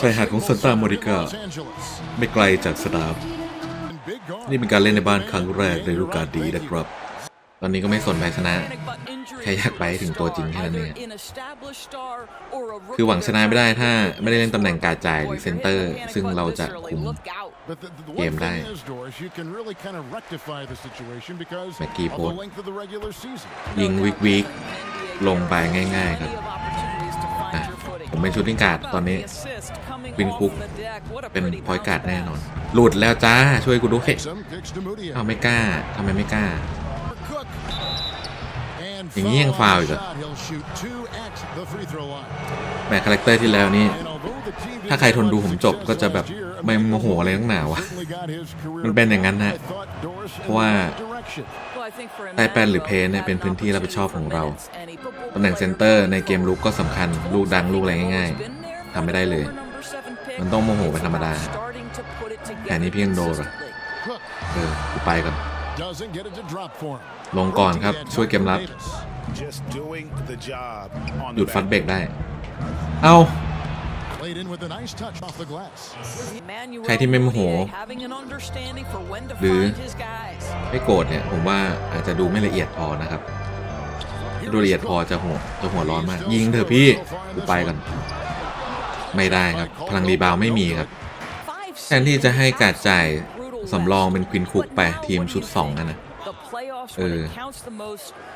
ชายหาดของซานตาโมริกาไม่ไกลจากสนามนี่เป็นการเล่นในบ้านครั้งแรกในฤดูกาลดีนะครับ ตอนนี้ก็ไม่สนแพ้ชนะ แค่อยากไปถึงตัวจริงแค่นั้นเองคือหวังชนะไม่ได้ถ้าไม่ได้เล่นตำแหน่งการจ่ายหรือเซนเตอร์ ซึ่งเราจะคุมเกมได้ แม็กกี้โพสยิงวิกวิกลงไปง่าย ๆ ครับผมเป็นชูตติงการ์ดตอนนี้วินคุกเป็นพอยการ์ดแน่นอน หลุดแล้วจ้าช่วยกูด้วยเขาไม่กล้าทำไมไม่กล้าอย่างนี้ยังฟาวอีกเหรอแม่คาแรคเตอร์ที่แล้วนี่ถ้าใครทนดูผมจบก็จะแบบไม่โมโหอะไรตั้งหนาวะมันเป็นอย่างนั้นนะเพราะว่าไตแปนหรือเพนเนี่ยเป็นพื้นที่รับผิดชอบของเราตำแหน่งเซนเตอร์ในเกมลุกก็สำคัญ ลูกดังลูกอะไรง่าย ๆทำไม่ได้เลย มันต้องโมโหเป็นธรรมดาแค่นี้พี่ยังโดนเออไปก่อน ลงก่อนครับช่วยเกมรับหยุดฟัดเบรกได้ เอา้าใครที่ไม่โมโห หรือไม่โกรธเนี่ย ผมว่าอาจจะดูไม่ละเอียดพอนะครับดูละเอียดพอจะหัวจะหัวร้อนมาก ยิงเถอะพี่กูไปก่อนไม่ได้ครับ พลังรีบาวไม่มีครับ แทนที่จะให้การจ่ายสำรองเป็นควินคุกไปทีมชุดสองนั่นนะเออ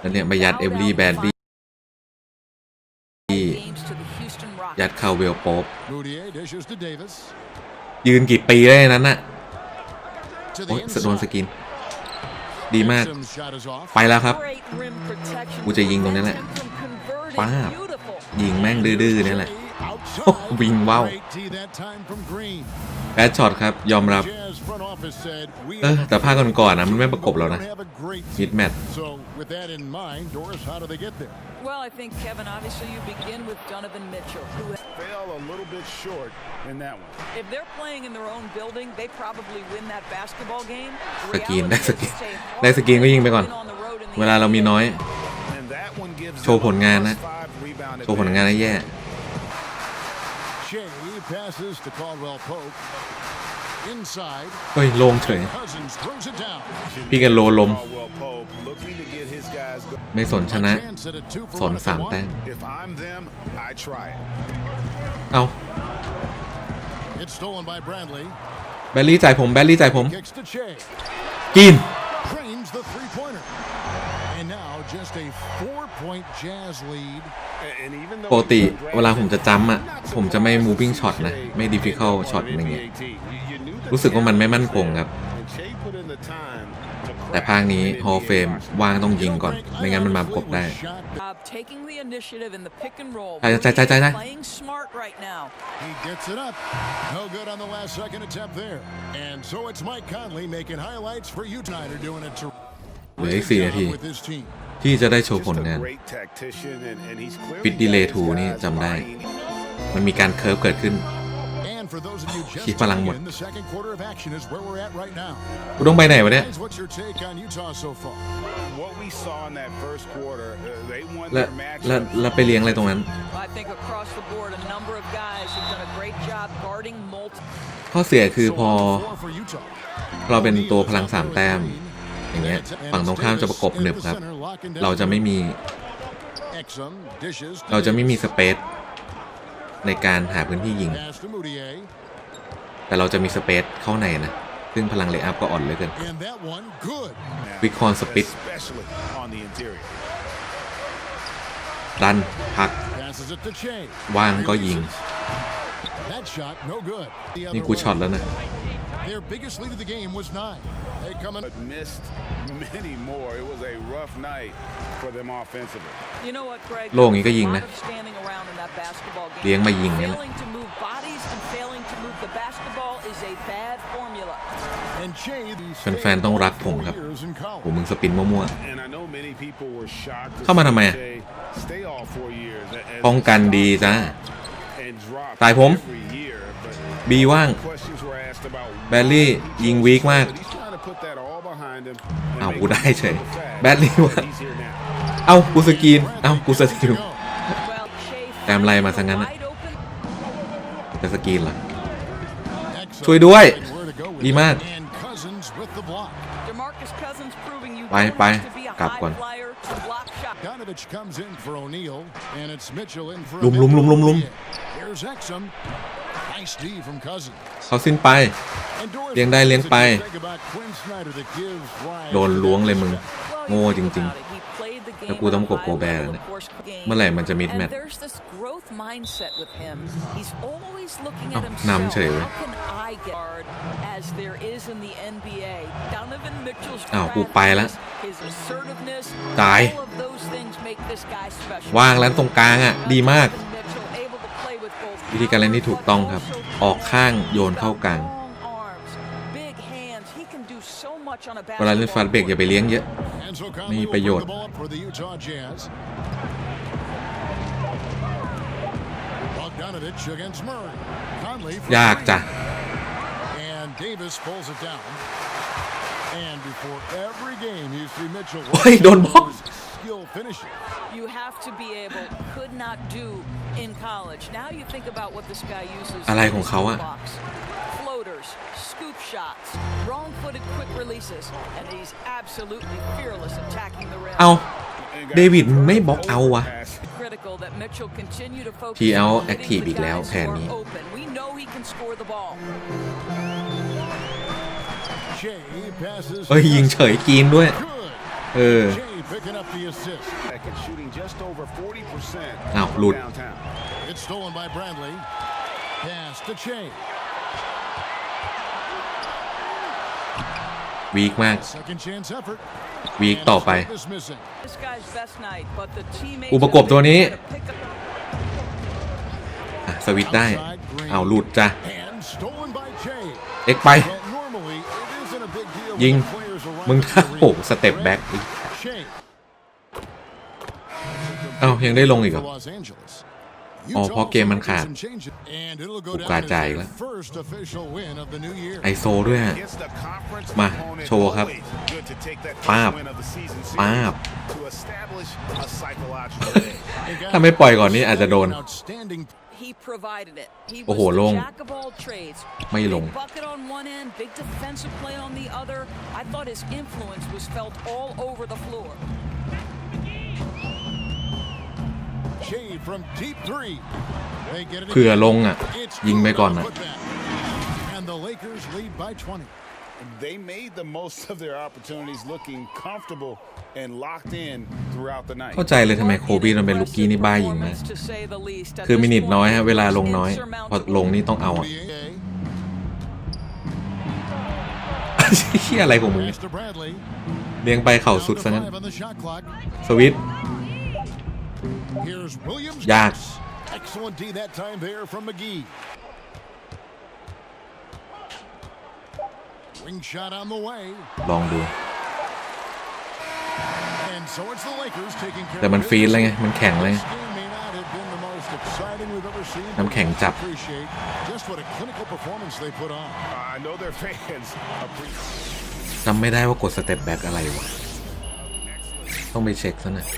แล้วเนี่ยประหยัดเอเวอรี่แบดดียัดเข้าเวลโป๊บยืนกี่ปีได้นั้นน่ะโอ้ยสโดนสกิน ดีมาก ไปแล้วครับกูจะยิงตรงนี้แหละป้ายิงแม่งดื้อๆนี่แหละวิ่งว้าวแอดช็อตครับ ยอมรับเออแต่ภาคก่อนๆนะ มันไม่ประกบเรานะฮิตแมทสกีนได้สกีนได้สกีนก็ยิงไปก่อน เวลาเรามีน้อย โชว์ผลงานนะ โชว์ผลงานได้แย่ Shea passes to Caldwell Pope. Inside. เฮ้ยโลงเฉย Cousins throws it down. พี่กันโลลม Caldwell Pope looking to get his guys. go- ไม่สนชนะ Chance at a two ส for น one if สาม they แต้ want. ม If I'm them, I try it. เอา It's stolen by Bradley. แบลลี่จ่ายผม แบลลี่จ่ายผม Kicks to Shea. กิน Drains the three pointer. And now just a four-point jazz lead. ปกติเวลาผมจะจำอ่ะผมจะไม่ moving shot นะไม่ difficult shot อะไรเงี้ยรู้สึกว่ามันไม่มั่นคงครับ แต่ภาคนี้ Hall of Fame ว่างต้องยิงก่อน ไม่งั้นมันมาครบได้ใจใจใจใจนะเหลืออีก 4 นาที ที่จะได้โชว์ผลงานปิดดีเลย์ทูนี่จำได้ มันมีการเคิร์ฟเกิดขึ้นคิดพลังหมดกูต้องไปไหนวะเนี่ย และและและไปเลี้ยงอะไรตรงนั้นข้อเสียคือพอ เราเป็นตัวพลังสามแต้มางเงี้ยฝั่งตรงข้ามจะประกบหนึบครับ เราจะไม่มี เราจะไม่มีสเปซในการหาพื้นที่ยิง แต่เราจะมีสเปซเข้าในนะ ซึ่งพลังเลอัพก็อ่อนเหลือเกิน วิคอนสปิดดันพัก วางก็ยิง นี่กูช็อตแล้วนะ Their biggest lead of the game was nine. They come in. But missed many more. It was a rough night for them offensively. You know what, Greg? โล่งนี้ก็ยิงนะ standing around in that basketball game. เลี้ยงมายิงเนี่ย a i i n g to m o o d and f a i t h e s e t a l s m u l a And Jay, แฟนๆต้องรักผมครับโหมึงสปินมั่ว And I know many people were shocked. เข้ามาทำไม y Stay all four years. ป้องกันดีจ้าตายผม บีว่างแบลลี่ ยิงวีคมาก เอา กูได้เฉยแบลลี่วะเอา กูสกีน เอา กูสตินแอมไลมาซะงั้น จะสกีนเหรอช่วยด้วย ดีมาก ไปไป กลับก่อน ลุมลุมลุมลุมลุมเขาสิ้นไป เลี้ยงได้เลี้ยงไป โดนล้วงเลยมึง โง่จริง ๆ แล้วกูต้องกบโกแบร์เนี่ยเมื่อไหร่มันจะมิดแมทนำเฉยเอ้าว กูไปแล้ว ตายว่างแล้วตรงกลางอ่ะ ดีมากวิธีการเล่นที่ถูกต้องครับ ออกข้างโยนเข้ากลางเวลาเล่นฟาสเบรกอย่าไปเลี้ยงเยอะ มีประโยชน์ ยากจ้ะโอ้ยโดนบล็อก skill finishing. You have to be able, could not do in college. Now you think about what this guy uses. อะไรของเขาอะ floaters, scoop shots, wrong-footed quick releases, and he's absolutely fearless attacking the rim. เอาเดวิดมึงไม่บล็อกเอาวะ critical that Mitchell continue to focus ที่เอาแอคทีฟอีกแล้วแผนนี้ open. We know he can score the ball. Shea passes. เอ้ยยิงเฉยกรีนด้วย เออ Shea picking up the assist. Second shooting just over 40%. อ้าวหลุด Downtown. It's stolen by Bradley. Pass to Chase. วีคมาก Second chance effort. วีค And ต่อ it's ไป Davis missing. อุอุปปกกรรณ์ณ์ตัตัววนี้นี้อ่ะสวิตช์ได้เอาวหลุดจ้ะ And stolen by Chase. เอ็กไป Well, normally it isn't a big deal when ยิง the players are มึง running โอ้ the โห arena. สเต็ปแบ็ก It's อ้ายังได้ลงอีกเหรออ๋อเพราะเกมมันขาดอุกาจยแล้ว ไอโซด้วย มา โชว์ครับป้าบป้าบ ถ้าไม่ปล่อยก่อนนี้อาจจะโดน โอ้โห ลง ไม่ลงเผื่อลงอ่ะ ยิงไปก่อนนะ They made the most of their opportunities looking comfortable and locked in throughout the night. เข้าใจเลยทำไมโคบี้มันเป็นลูกกี้นี่บ้ายิงนะคือมินิทน้อยฮะเวลาลงน้อย พอลงนี่ต้องเอาอะเชียอะไรของมึงเลี้ยงไปเข่าสุดซะงั้นสวิตยากลองดู แต่มันฟีนเลยไงมันแข็งเลยน้ำแข็งจับจำไม่ได้ว่ากดสเต็ปแบ็กอะไรวะต้องไปเช็คซะหน่อย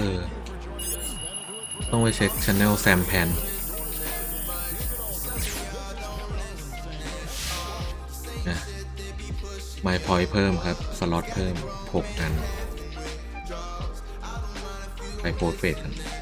ออต้องไปเช็คชน n e ลแซมแพนไมพอยเพิ่มครับสล็อตเพิ่ม6กันไปโพสเฟสกัน